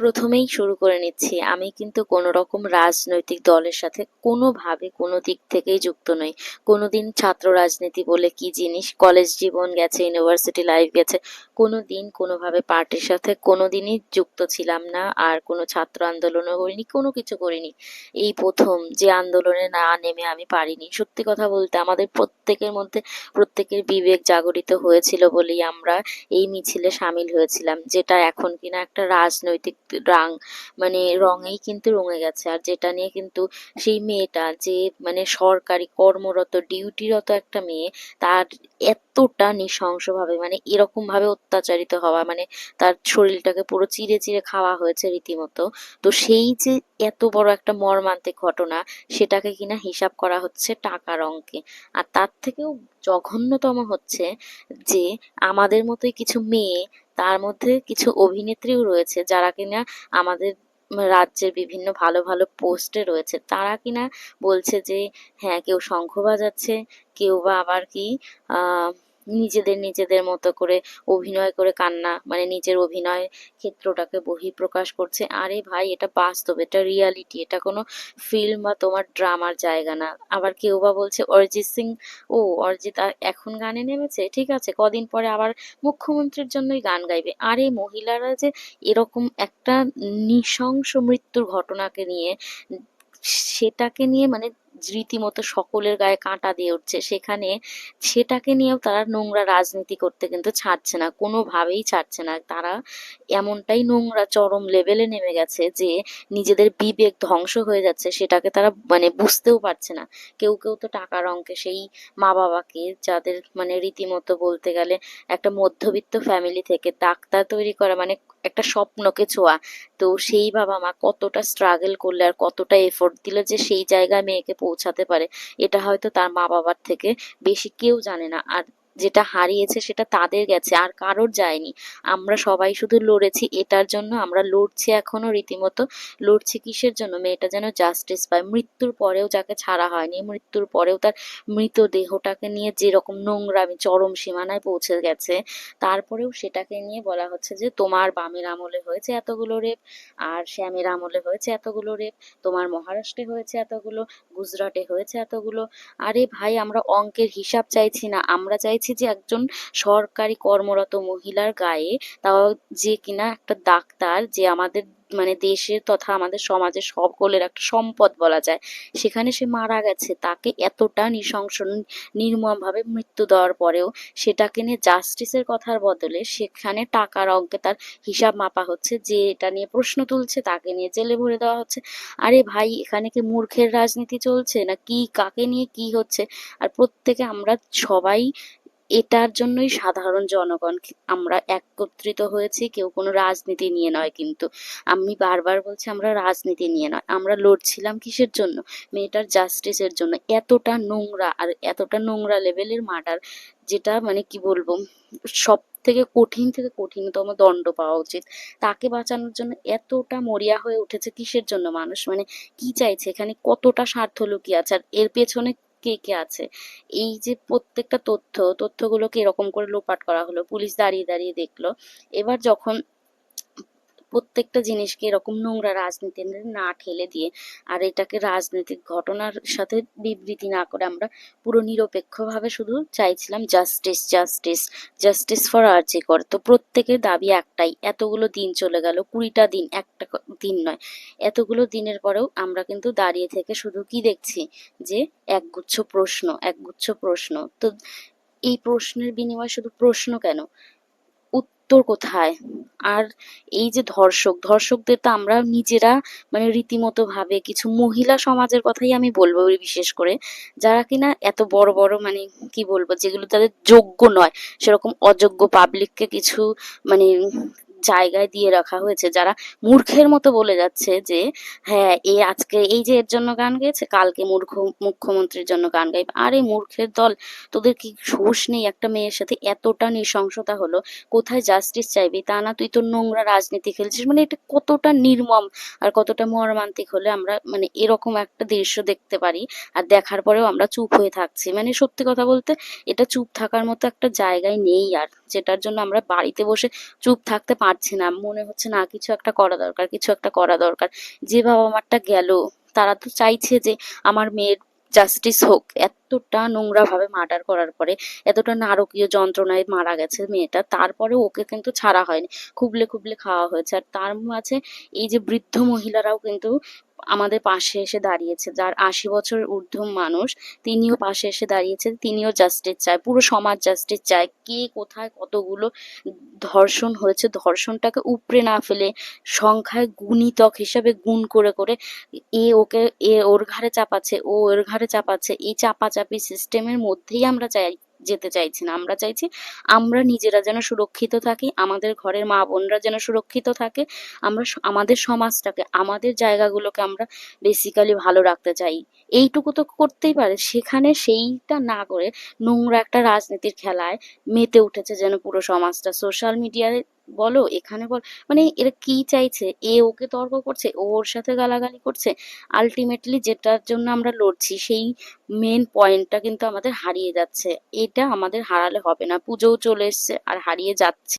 প্রথমেই শুরু করে নিচ্ছি। আমি কিন্তু কোনো রকম রাজনৈতিক দলের সাথে কোনোভাবে কোনো দিক থেকেই যুক্ত নই। কোনোদিন ছাত্র রাজনীতি বলে কি জিনিস? কলেজ জীবন গেছে, ইউনিভার্সিটি লাইফ গেছে। কোনো দিন কোনোভাবে পার্টির সাথে কোনো দিনই যুক্ত ছিলাম না আর কোনো ছাত্র আন্দোলনও করিনি, কোনো কিছু করিনি। এই প্রথম যে আন্দোলনে না নেমে আমি পারিনি। সত্যি কথা বলতে আমাদের প্রত্যেকের মধ্যে প্রত্যেকের বিবেক জাগরিত হয়েছিল বলেই আমরা এই মিছিলে সামিল হয়েছিলাম, যেটা এখন কিনা একটা রাজনৈতিক রাং মানে রঙেই কিন্তু রঙে গেছে। আর যেটা নিয়ে কিন্তু সেই মেয়েটা যে মানে সরকারি কর্মরত, ডিউটিরত একটা মেয়ে, তার এতটা নৃশংসভাবে মানে এরকম ভাবে অত্যাচারিত হওয়া মানে তার শরীরটাকে পুরো চিরে চিরে খাওয়া হয়েছে রীতিমতো। তো সেই যে এত বড় একটা মর্মান্তিক ঘটনা, সেটাকে কিনা হিসাব করা হচ্ছে টাকার অঙ্কে। আর তার থেকেও জঘন্যতম হচ্ছে যে আমাদের মতোই কিছু মেয়ে, তার মধ্যে কিছু অভিনেত্রীও রয়েছে যারা কিনা আমাদের রাজ্যের বিভিন্ন ভালো ভালো পোস্টে রয়েছে। তারা কিনা বলছে যে হ্যাঁ কেউ শঙ্খ বাজাচ্ছে, কেউ বা আবার কি নিজেদের নিজেদের মতো করে অভিনয় করে কান্না মানে নিজের অভিনয় ক্ষেত্রটাকে বহিঃপ্রকাশ করছে। আরে ভাই, এটা বাস্তব, এটা রিয়ালিটি এটা কোনো ফিল্ম বা তোমার ড্রামার জায়গা না। আবার কেউ বা বলছে, অরিজিৎ সিং, ও অরিজিৎ এখন গানে নেমেছে? ঠিক আছে, কদিন পরে আবার মুখ্যমন্ত্রীর জন্যই গান গাইবে। আরে মহিলারা যে এরকম একটা নৃশংস মৃত্যুর ঘটনাকে নিয়ে, সেটাকে নিয়ে মানে রীতিমতো সকলের গায়ে কাঁটা দিয়ে উঠছে। সেখানে সেটাকে নিয়েও তারা নোংরা রাজনীতি করতে কিন্তু ছাড়ছে না, কোনোভাবেই ছাড়ছে না। তারা এমনটাই নোংরা, চরম লেভেলে নেমে গেছে যে নিজেদের বিবেক ধ্বংস হয়ে যাচ্ছে, সেটাকে তারা মানে বুঝতেও পারছে না। কেউ কেউ তো টাকার অঙ্কে সেই মা বাবাকে যাদের মানে রীতিমতো বলতে গেলে একটা মধ্যবিত্ত ফ্যামিলি থেকে ডাক্তার তৈরি করা মানে একটা স্বপ্নকে ছোঁয়া। তো সেই বাবা মা কতটা স্ট্রাগল করলে আর কতটা এফোর্ট দিলে যে সেই জায়গায় মেয়েকে পৌঁছাতে পারে, এটা হয়তো তার মা বাবার থেকে বেশি কেউ জানে না। আর যেটা হারিয়েছে সেটা তাদের গেছে, আর কারোর যায়নি। আমরা সবাই শুধু লড়েছি এটার জন্য, আমরা লড়ছি এখনও রীতিমতো। লড়ছি কিসের জন্য? মেয়েটা যেন জাস্টিস পায়। মৃত্যুর পরেও যাকে ছাড়া হয়নি, মৃত্যুর পরেও তার মৃতদেহটাকে নিয়ে যেরকম নোংরামি, চরম সীমানায় পৌঁছে গেছে, তারপরেও সেটাকে নিয়ে বলা হচ্ছে যে, তোমার বামের আমলে হয়েছে এতগুলো রেপ, আর শ্যামের আমলে হয়েছে এতগুলো রেপ, তোমার মহারাষ্ট্রে হয়েছে এতগুলো, গুজরাটে হয়েছে এতগুলো। আরে ভাই, আমরা অঙ্কের হিসাব চাইছি না, আমরা চাইছি যে একজন সরকারি কর্মরত মহিলার গায়ে তাও যে কিনা একটা ডাক্তার, যে আমাদের মানে দেশের তথা আমাদের সমাজের সকলের একটা সম্পদ বলা যায়, সেখানে সে মারা গেছে। তাকে এতটা নৃশংস, নির্মমভাবে মৃত্যু দেওয়ার পরেও সেটাকে নিয়ে জাস্টিসের কথার বদলে সেখানে টাকার অঙ্কে তার হিসাব মাপা হচ্ছে, যে এটা নিয়ে প্রশ্ন তুলছে, তাকে নিয়ে জেলে ভরে দেওয়া হচ্ছে। আরে ভাই, এখানে কি মূর্খের রাজনীতি চলছে? না কি, কাকে নিয়ে কি হচ্ছে? আর প্রত্যেকে আমরা সবাই এটার জন্যই সাধারণ জনগণ আমরা একত্রিত হয়েছি, কেউ কোনো রাজনীতি নিয়ে নয় কিন্তু। আমি বারবার বলছি, আমরা রাজনীতি নিয়ে নয়, আমরা লড়ছিলাম কিসের জন্য? মেয়েটার জাস্টিসের জন্য। এতটা নোংরা আর এতটা নোংরা লেভেলের মার্ডার যেটা মানে কি বলব সব থেকে কঠিন থেকে কঠিনতম দণ্ড পাওয়া উচিত। তাকে বাঁচানোর জন্য এতটা মরিয়া হয়ে উঠেছে কিসের জন্য মানুষ? মানে কি চাইছে? এখানে কতটা স্বার্থ লুকিয়ে আছে? আর এর পেছনে কে কে আছে? এই যে প্রত্যেকটা তথ্য, তথ্যগুলোকে এরকম করে লোপাট করা হলো, পুলিশ দাঁড়িয়ে দাঁড়িয়ে দেখল। এবার যখন প্রত্যেকটা জিনিসকে এরকম নোংরা রাজনীতি না ঠেলে দিয়ে আর এটাকে রাজনৈতিক ঘটনার সাথে বিবৃতি না করে আমরা পুরো নিরপেক্ষভাবে শুধু চাইছিলাম justice justice justice for RG Kar. তো প্রত্যেকের দাবি একটাই, এতগুলো দিন চলে গেল, কুড়িটা দিন, একটা দিন নয়। এতগুলো দিনের পরেও আমরা কিন্তু দাঁড়িয়ে থেকে শুধু কি দেখছি? যে একগুচ্ছ প্রশ্ন একগুচ্ছ প্রশ্ন। তো এই প্রশ্নের বিনিময়ে শুধু প্রশ্ন কেন? উত্তর কোথায়? আর এই যে ধর্ষক, ধর্ষকদের তো আমরা নিজেরা মানে রীতিমতো ভাবে কিছু মহিলা সমাজের কথাই আমি বলব বিশেষ করে, যারা কিনা এত বড় বড় মানে কি বলব, যেগুলো তাদের যোগ্য নয়। সেরকম অযোগ্য পাবলিককে কিছু মানে জায়গায় দিয়ে রাখা হয়েছে। যারা মূর্খের মতো বলে যাচ্ছে যে হ্যাঁ এ আজকে এই যে এর জন্য গান গেয়েছে, কালকে মূর্খ, মুখ্যমন্ত্রীর জন্য গান গাইবে। আরে মূর্খের দল, তোদের কি হুঁশ নেই? একটা মেয়ের সাথে এতটা নৃশংসতা হলো, কোথায় জাস্টিস চাইবি? তা না, তুই তো নোংরা রাজনীতি খেলছিস। মানে এটা কতটা নির্মম আর কতটা মর্মান্তিক হলে আমরা মানে এরকম একটা দৃশ্য দেখতে পারি, আর দেখার পরেও আমরা চুপ হয়ে থাকছি। মানে সত্যি কথা বলতে, এটা চুপ থাকার মতো একটা জায়গায় নেই আর যেটার জন্য আমরা বাড়িতে বসে চুপ থাকতে পারছি না। মনে হচ্ছে, না, কিছু একটা করা দরকার, কিছু একটা করা দরকার। যে বাবা মারটা গেল, তারা তো চাইছে যে আমার মেয়ের জাস্টিস হোক এতটা নোংরা ভাবে মার্ডার করার পরে, এতটা নারকীয় যন্ত্রণায় মারা গেছে মেয়েটা, তারপরে ওকে কিন্তু ছাড়া হয়নি। খুবলে খুবলে খাওয়া হয়েছে। আর তার মাঝে এই যে বৃদ্ধ মহিলারাও কিন্তু আমাদের পাশে এসে দাঁড়িয়েছে। যার আশি বছর ঊর্ধ্ব মানুষ, তিনিও পাশে এসে দাঁড়িয়েছে, তিনিও জাস্টিস চায়। পুরো সমাজ জাস্টিস চায়। কে কোথায় কতগুলো ধর্ষণ হয়েছে, ধর্ষণটাকে উপড়ে না ফেলে, সংখ্যায় গুণিতক হিসাবে গুণ করে করে এ ওকে, এ ওর ঘাড়ে চাপাচ্ছে, ও ওর ঘাড়ে চাপাচ্ছে, এই চাপাচাপি সিস্টেমের মধ্যেই আমরা চাই, যেতে চাইছি না। আমরা চাইছি আমরা নিজেরা যেন সুরক্ষিত থাকি, আমাদের ঘরের মা বোনরা যেন সুরক্ষিত থাকে, আমরা আমাদের সমাজটাকে, আমাদের জায়গাগুলোকে আমরা বেসিক্যালি ভালো রাখতে চাই। এইটুকু তো করতেই পারে। সেখানে সেইটা না করে নোংরা একটা রাজনীতির খেলায় মেতে উঠেছে যেন পুরো সমাজটা। সোশ্যাল মিডিয়ায় বলো, এখানে বল মানে এরা কি চাইছে? এ ওকে তর্ক করছে, ও ওর সাথে গালাগালি করছে। আলটিমেটলি যেটার জন্য আমরা লড়ছি, সেই মেন পয়েন্টটা কিন্তু আমাদের হারিয়ে যাচ্ছে। এটা আমাদের হারালে হবে না। পুজোও চলে এসছে আর হারিয়ে যাচ্ছে।